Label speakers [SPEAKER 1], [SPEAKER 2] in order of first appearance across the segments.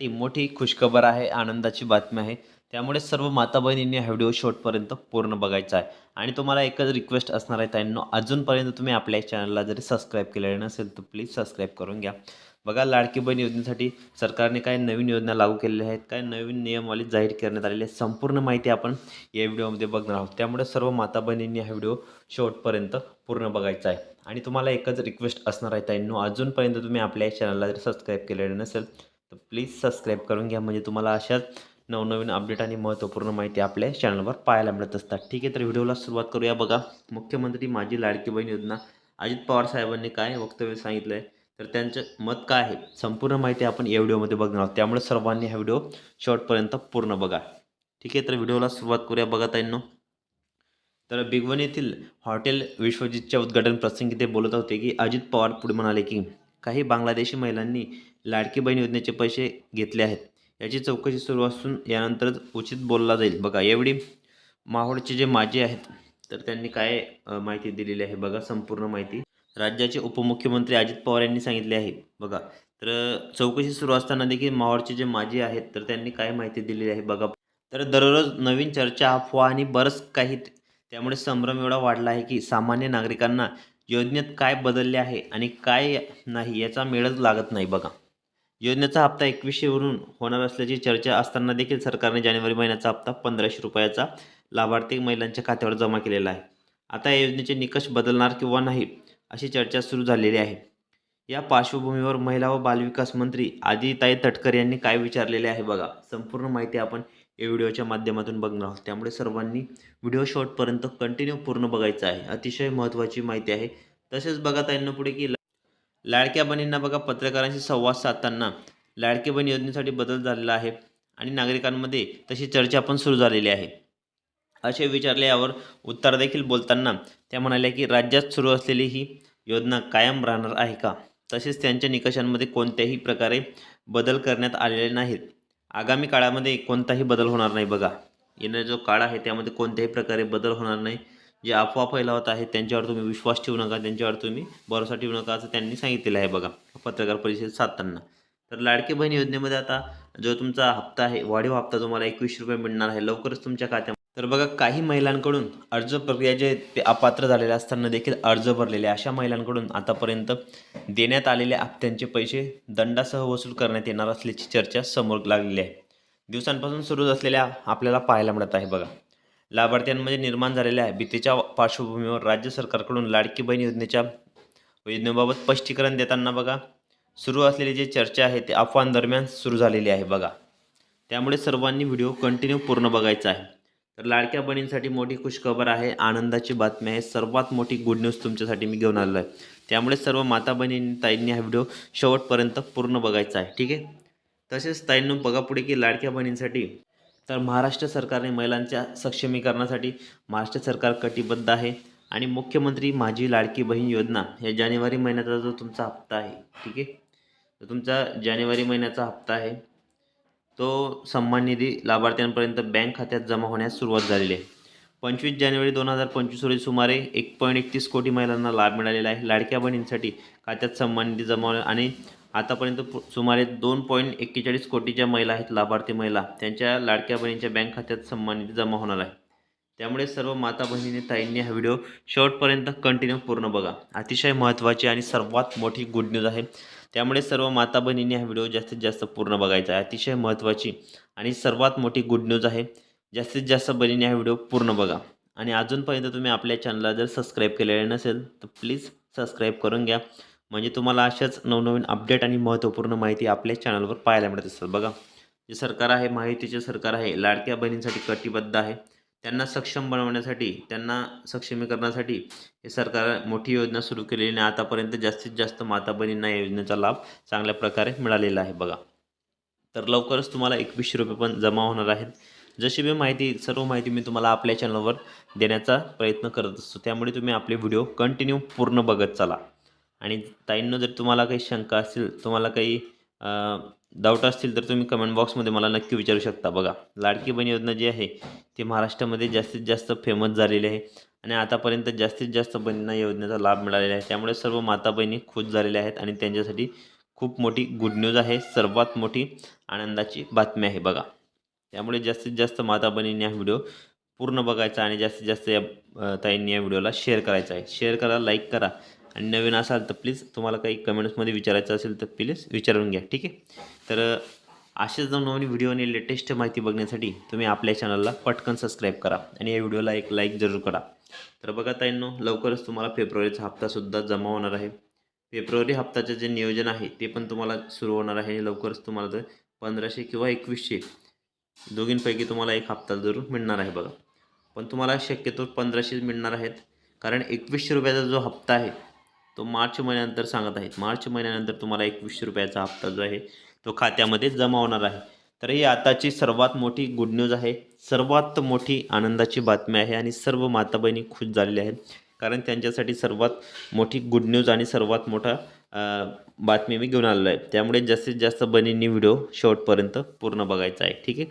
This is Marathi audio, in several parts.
[SPEAKER 1] ती मोठी खुशखबर आहे आनंदाची बातमी आहे. त्यामुळे सर्व माता बहिणींनी हा व्हिडिओ शॉर्टपर्यंत पूर्ण बघायचा आहे. आणि तुम्हाला एकच रिक्वेस्ट असणार आहे त्यांना अजूनपर्यंत तुम्ही आपल्या चॅनलला जरी सबस्क्राईब केलेलं नसेल तर प्लीज सबस्क्राईब करून घ्या. बघा लाडकी बहीण योजनेसाठी सरकारने काय नवीन योजना लागू केलेल्या आहेत काय नवीन नियमावली जाहीर करण्यात आलेली आहे संपूर्ण माहिती आपण या व्हिडिओमध्ये बघणार आहोत. त्यामुळे सर्व माता बहिणींनी हा व्हिडिओ शेवटपर्यंत पूर्ण बघायचा आहे. आणि तुम्हाला एकच रिक्वेस्ट असणार आहे ताईंनो अजूनपर्यंत तुम्ही आपल्या चॅनलला जर सबस्क्राईब केलेलं नसेल तर प्लीज सबस्क्राईब करून घ्या. म्हणजे तुम्हाला अशाच नवनवीन अपडेट आणि महत्त्वपूर्ण माहिती आपल्या चॅनलवर पाहायला मिळत असतात. ठीक आहे तर व्हिडिओला सुरुवात करूया. बघा मुख्यमंत्री माझी लाडकी बहीण योजना. अजित पवार साहेबांनी काय वक्तव्य सांगितलं आहे तर त्यांचं मत काय आहे? संपूर्ण माहिती आपण या व्हिडिओमध्ये बघणार आहोत. त्यामुळे सर्वांनी हा व्हिडिओ शेवटपर्यंत पूर्ण बघा. ठीक आहे तर व्हिडिओला सुरुवात करूया. बघा ताईंनो. तर बिगवन येथील हॉटेल विश्वजितच्या उद्घाटन प्रसंगी ते बोलत होते की अजित पवार पुढे म्हणाले की काही बांगलादेशी महिलांनी लाडकी बहीण योजनेचे पैसे घेतले आहेत. याची चौकशी सुरू असून यानंतरच उचित बोलला जाईल. बघा यावेळी माहोडचे जे माजी आहेत तर त्यांनी काय माहिती दिलेली आहे बघा संपूर्ण माहिती. राज्याचे उपमुख्यमंत्री अजित पवार यांनी सांगितले आहे. बघा तर चौकशी सुरू असताना देखील माहोडचे जे माजी आहेत तर त्यांनी काय माहिती दिलेली आहे बघा. तर दररोज नवीन चर्चा अफवा आणि बरंच काही त्यामुळे संभ्रम एवढा वाढला आहे की सामान्य नागरिकांना योजनेत काय बदलले आहे आणि काय नाही याचा मेळच लागत नाही बघा. योजनेचा हप्ता एकवीसशेवरून होणार असल्याची चर्चा असताना देखील सरकारने जानेवारी महिन्याचा हप्ता पंधराशे रुपयाचा लाभार्थी महिलांच्या खात्यावर जमा केलेला आहे. आता या योजनेचे निकष बदलणार किंवा नाही अशी चर्चा सुरू झालेली आहे. या पार्श्वभूमीवर महिला व बालविकास मंत्री आदिताई तटकर यांनी काय विचारलेले आहे बघा. संपूर्ण माहिती आपण या व्हिडिओच्या माध्यमातून बघणार आहोत. त्यामुळे सर्वांनी व्हिडिओ शॉर्टपर्यंत कंटिन्यू पूर्ण बघायचा आहे. अतिशय महत्त्वाची माहिती आहे. तसेच बघा त्यांना पुढे की लाडक्या बहिणींना बघा पत्रकारांशी संवाद साधताना लाडके बहीण योजनेसाठी बदल झालेला आहे आणि नागरिकांमध्ये तशी चर्चा पण सुरू झालेली आहे. असे विचारले यावर उत्तर देखील बोलताना त्या म्हणाल्या की राज्यात सुरू असलेली ही योजना कायम राहणार आहे का? तसेच त्यांच्या निकषांमध्ये कोणत्याही प्रकारे बदल करण्यात आलेले नाहीत. आगामी काळामध्ये कोणताही बदल होणार नाही बघा. येणारा जो काळ आहे त्यामध्ये कोणत्याही प्रकारे बदल होणार नाही. जे अफवा फैलावत आहेत त्यांच्यावर तुम्ही विश्वास ठेवू नका त्यांच्यावर तुम्ही भरोसा ठेवू नका असं त्यांनी सांगितलेलं आहे बघा पत्रकार परिषद साधताना तर लाडकी बहीण योजनेमध्ये आता जो तुमचा हप्ता आहे वाढीव हप्ता तुम्हाला एकवीस रुपये मिळणार आहे लवकरच तुमच्या खात्यामध्ये. तर बघा काही महिलांकडून अर्ज प्रक्रिया जे ते अपात्र झालेले असताना देखील अर्ज भरलेले अशा महिलांकडून आतापर्यंत देण्यात आलेल्या हप्त्यांचे पैसे दंडासह वसूल करण्यात येणार असल्याची चर्चा समोर लागलेली आहे. दिवसांपासून सुरू असलेल्या आपल्याला पाहायला मिळत आहे बघा. लाभार्थ्यांमध्ये निर्माण झालेल्या भीतीच्या पार्श्वभूमीवर राज्य सरकारकडून लाडकी बहीण योजनेच्या योजनेबाबत स्पष्टीकरण देताना बघा सुरू असलेली जी चर्चा आहे ते अफवांदरम्यान सुरू झालेली आहे बघा. त्यामुळे सर्वांनी व्हिडिओ कंटिन्यू पूर्ण बघायचा आहे. तर लाडक्या बहिणींसाठी मोठी खुशखबर आहे. आनंदाची बातमी आहे. सर्वात मोठी गुड न्यूज तुमच्यासाठी मी घेऊन आलेलो आहे. त्यामुळे सर्व माता बहिणी ताईंनी हा व्हिडिओ शेवटपर्यंत पूर्ण बघायचा आहे. ठीक आहे? तसेच ताईंनो बघा पुढे की लाडक्या बहिणींसाठी तर महाराष्ट्र सरकारने महिलांच्या सक्षमीकरणासाठी महाराष्ट्र सरकार कटिबद्ध आहे. आणि मुख्यमंत्री माझी लाडकी बहीण योजना या जानेवारी महिन्याचा जो तुमचा हप्ता आहे ठीक आहे? तर तुमचा जानेवारी महिन्याचा हप्ता आहे. तो सन्मान निधी लाभार्थ्यांपर्यंत बँक खात्यात जमा होण्यास सुरुवात झालेली आहे. पंचवीस जानेवारी दोन हजार पंचवीस रोजी सुमारे एक पॉईंट एकतीस कोटी महिलांना लाभ मिळालेला आहे. लाडक्या बहिणींसाठी खात्यात सन्मान निधी जमा आणि आतापर्यंत पु- सुमारे दोन पॉईंट एक्केचाळीस कोटीच्या महिला आहेत लाभार्थी महिला त्यांच्या लाडक्या बहिणींच्या बँक खात्यात सन्मानित जमा होणार आहे. त्यामुळे सर्व माता बहिणीने ताईंनी हा व्हिडिओ शेवटपर्यंत कंटिन्यू पूर्ण बघा. अतिशय महत्त्वाची आणि सर्वात मोठी गुड न्यूज आहे. त्यामुळे सर्व माता बहिणींनी हा व्हिडिओ जास्तीत जास्त पूर्ण बघायचा आहे. अतिशय महत्त्वाची आणि सर्वात मोठी गुड न्यूज आहे. जास्तीत जास्त बहिणींनी हा व्हिडिओ पूर्ण बघा. आणि अजूनपर्यंत तुम्ही आपल्या चॅनलला जर सबस्क्राईब केलेले नसेल तर प्लीज सबस्क्राईब करून घ्या. म्हणजे तुम्हाला अशाच नवनवीन अपडेट आणि महत्त्वपूर्ण माहिती आपल्या चॅनलवर पाहायला मिळत असतात. बघा जे सरकार आहे माहितीचे सरकार आहे लाडक्या बहिणींसाठी कटिबद्ध आहे. त्यांना सक्षम बनवण्यासाठी त्यांना सक्षमीकरणासाठी हे सरकार मोठी योजना सुरू केलेली आणि आतापर्यंत जास्तीत जास्त माता बहिणींना या योजनेचा लाभ चांगल्या प्रकारे मिळालेला आहे बघा. तर लवकरच तुम्हाला एकवीसशे रुपये पण जमा होणार आहेत. जशी मी माहिती सर्व माहिती मी तुम्हाला आपल्या चॅनलवर देण्याचा प्रयत्न करत असतो. त्यामुळे तुम्ही आपले व्हिडिओ कंटिन्यू पूर्ण बघत चला. आणि ताईंनो जर तुम्हाला काही शंका असतील तुम्हाला काही डाऊट असतील तर तुम्ही कमेंट बॉक्समध्ये मला नक्की विचारू शकता बघा. लाडकी बहीण योजना जी आहे ती महाराष्ट्रामध्ये जास्तीत जास्त फेमस झालेली आहे. आणि आतापर्यंत जास्तीत जास्त बहिणींना योजनेचा लाभ मिळालेला आहे. त्यामुळे सर्व माता बहिणी खुश झालेल्या आहेत आणि त्यांच्यासाठी खूप मोठी गुड न्यूज आहे. सर्वात मोठी आनंदाची बातमी आहे बघा. त्यामुळे जास्तीत जास्त माता बहिणींनी हा व्हिडिओ पूर्ण बघायचा आणि जास्तीत जास्त या ताईंनी या व्हिडिओला शेअर करायचा आहे. शेअर करा लाईक करा. आणि नवीन असाल तर प्लीज तुम्हाला काही कमेंट्समध्ये विचारायचं असेल तर प्लीज विचारून घ्या ठीक आहे? तर असेच नवनवीन व्हिडिओ आणि लेटेस्ट माहिती बघण्यासाठी तुम्ही आपल्या चॅनलला पटकन सबस्क्राईब करा आणि या व्हिडिओला एक लाईक जरूर करा. तर बघा ताईंनो लवकरच तुम्हाला फेब्रुवारीचा हप्तासुद्धा जमा होणार आहे. फेब्रुवारी हप्त्याचं जे नियोजन आहे ते पण तुम्हाला सुरू होणार आहे आणि लवकरच तुम्हाला तर पंधराशे किंवा एकवीसशे दोघींपैकी तुम्हाला एक हप्ता जरूर मिळणार आहे बघा. पण तुम्हाला शक्यतो पंधराशेच मिळणार आहेत. कारण एकवीसशे रुपयाचा जो हप्ता आहे तो मार्च महिन्यानंतर सांगत आहेत मार्च महिन्यानंतर तुम्हाला एकवीसशे रुपयाचा हप्ता जो आहे तो खात्यामध्ये जमा होणार आहे. तर ही आताची सर्वात मोठी गुड न्यूज आहे. सर्वात मोठी आनंदाची बातमी आहे आणि सर्व माता बहिणी खुश झालेल्या आहेत. कारण त्यांच्यासाठी सर्वात मोठी गुड न्यूज आणि सर्वात मोठा बातमी मी घेऊन आलेलो आहे. त्यामुळे जास्तीत जास्त बहिणींनी व्हिडिओ शेवटपर्यंत पूर्ण बघायचा आहे. ठीक आहे?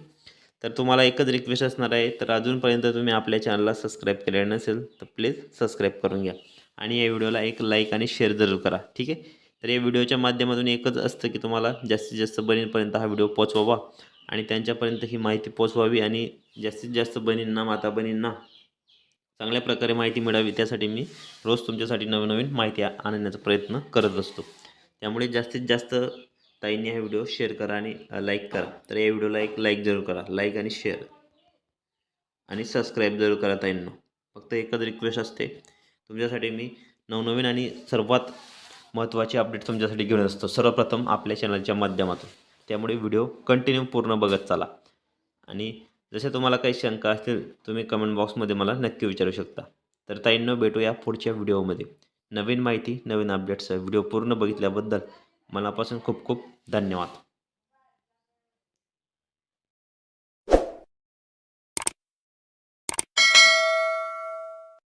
[SPEAKER 1] तर तुम्हाला एकच रिक्वेस्ट असणार आहे. तर अजूनपर्यंत तुम्ही आपल्या चॅनलला सबस्क्राईब केलेलं नसेल तर प्लीज सबस्क्राईब करून घ्या. आणि या व्हिडिओला एक लाईक आणि शेअर जरूर करा ठीक आहे? तर या व्हिडिओच्या माध्यमातून एकच असतं की तुम्हाला जास्तीत जास्त बहिणींपर्यंत हा व्हिडिओ पोचवावा आणि त्यांच्यापर्यंत ही माहिती पोचवावी आणि जास्तीत जास्त बहिणींना माता बहिणींना चांगल्या प्रकारे माहिती मिळावी त्यासाठी मी रोज तुमच्यासाठी नवीन नवीन माहिती आणण्याचा प्रयत्न करत असतो. त्यामुळे जास्तीत जास्त ताईंनी हा व्हिडिओ शेअर करा आणि लाईक करा. तर या व्हिडिओला एक लाईक जरूर करा लाईक आणि शेअर आणि सबस्क्राईब जरूर करा ताईंना. फक्त एकच रिक्वेस्ट असते तुमच्यासाठी मी नवनवीन आणि सर्वात महत्त्वाचे अपडेट तुमच्यासाठी घेऊन असतो. सर्वप्रथम आपल्या चॅनलच्या माध्यमातून. त्यामुळे व्हिडिओ कंटिन्यू पूर्ण बघत चाला. आणि जसे तुम्हाला काही शंका असतील तुम्ही कमेंट बॉक्समध्ये मला नक्की विचारू शकता. तर ताईंनो भेटूया पुढच्या व्हिडिओमध्ये नवीन माहिती नवीन अपडेट्स व्हिडिओ पूर्ण बघितल्याबद्दल मनापासून खूप खूप धन्यवाद.